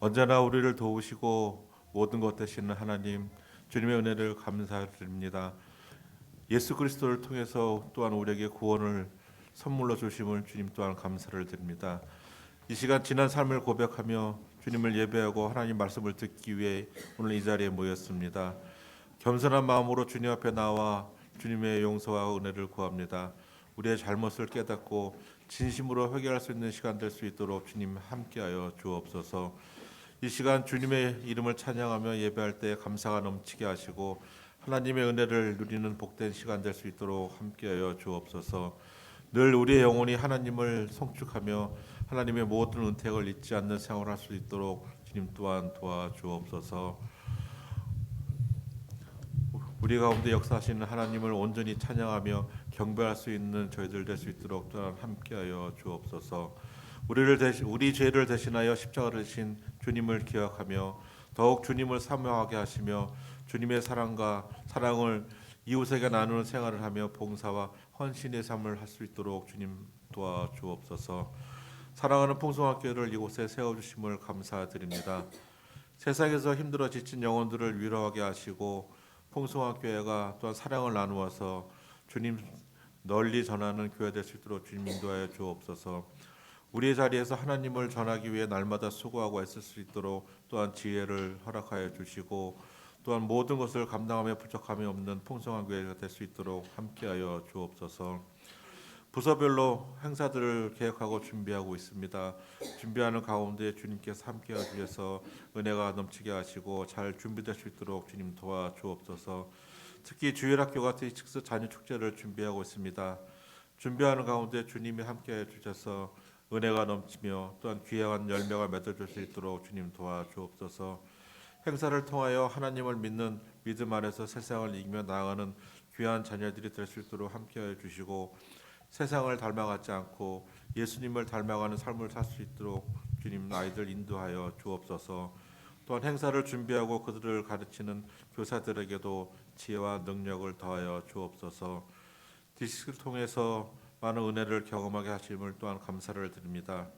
언제나 우리를 도우시고 모든 것 되시는 하나님 주님의 은혜를 감사드립니다. 예수 그리스도를 통해서 또한 우리에게 구원을 선물로 주심을 주님 또한 감사를 드립니다. 이 시간 지난 삶을 고백하며 주님을 예배하고 하나님 말씀을 듣기 위해 오늘 이 자리에 모였습니다. 겸손한 마음으로 주님 앞에 나와 주님의 용서와 은혜를 구합니다. 우리의 잘못을 깨닫고 진심으로 회개할 수 있는 시간 될 수 있도록 주님 함께하여 주옵소서. 이 시간 주님의 이름을 찬양하며 예배할 때 감사가 넘치게 하시고 하나님의 은혜를 누리는 복된 시간 될 수 있도록 함께하여 주옵소서. 늘 우리의 영혼이 하나님을 송축하며 하나님의 모든 은택을 잊지 않는 생활을 할수 있도록 주님 또한 도와주옵소서. 우리 가운데 역사하시는 하나님을 온전히 찬양하며 경배할 수 있는 저희들 될 수 있도록 또한 함께하여 주옵소서. 우리를 대신 우리 죄를 대신하여 십자가를 지신 주님을 기억하며 더욱 주님을 사모하게 하시며 주님의 사랑과 사랑을 이웃에게 나누는 생활을 하며 봉사와 헌신의 삶을 할 수 있도록 주님 도와 주옵소서. 사랑하는 풍성학교를 이곳에 세워 주심을 감사드립니다. 세상에서 힘들어 지친 영혼들을 위로하게 하시고 풍성학교회가 또한 사랑을 나누어서 주님 널리 전하는 교회 될 수 있도록 주님 인도하여 주옵소서. 우리의 자리에서 하나님을 전하기 위해 날마다 수고하고 애쓸 수 있도록 또한 지혜를 허락하여 주시고 또한 모든 것을 감당하며 부족함이 없는 풍성한 교회가 될 수 있도록 함께하여 주옵소서. 부서별로 행사들을 계획하고 준비하고 있습니다. 준비하는 가운데 주님께서 함께하기 위해서 은혜가 넘치게 하시고 잘 준비될 수 있도록 주님 도와 주옵소서. 특히 주일학교 같은 특수 자녀 축제를 준비하고 있습니다. 준비하는 가운데 주님이 함께해 주셔서 은혜가 넘치며 또한 귀한 열매가 맺어질 수 있도록 주님 도와 주옵소서. 행사를 통하여 하나님을 믿는 믿음 안에서 세상을 이기며 나아가는 귀한 자녀들이 될 수 있도록 함께하여 주시고 세상을 닮아가지 않고 예수님을 닮아가는 삶을 살 수 있도록 주님 아이들 인도하여 주옵소서. 또한 행사를 준비하고 그들을 가르치는 교사들에게도 지혜와 능력을 더하여 주옵소서. 디스크를 통해서 많은 은혜를 경험하게 하심을 또한 감사를 드립니다.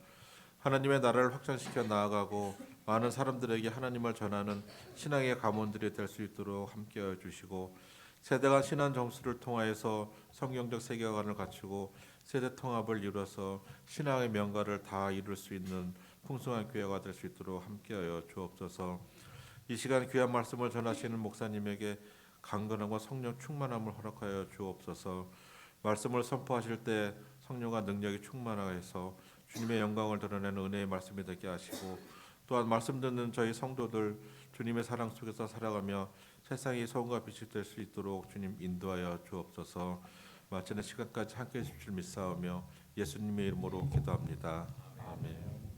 하나님의 나라를 확장시켜 나아가고 많은 사람들에게 하나님을 전하는 신앙의 가문들이 될 수 있도록 함께하여 주시고 세대간 신앙 점수를 통하여서 성경적 세계관을 갖추고 세대 통합을 이루어서 신앙의 명가를 다 이룰 수 있는 풍성한 교회가 될 수 있도록 함께하여 주옵소서. 이 시간 귀한 말씀을 전하시는 목사님에게 강건함과 성령 충만함을 허락하여 주옵소서. 말씀을 선포하실 때 성령과 능력이 충만하여서 주님의 영광을 드러내는 은혜의 말씀이 되게 하시고 또한 말씀 듣는 저희 성도들 주님의 사랑 속에서 살아가며 세상이 소금과 빛이 될 수 있도록 주님 인도하여 주옵소서. 마치는 시간까지 함께 해 주실 줄 믿사오며 예수님의 이름으로 기도합니다. 아멘.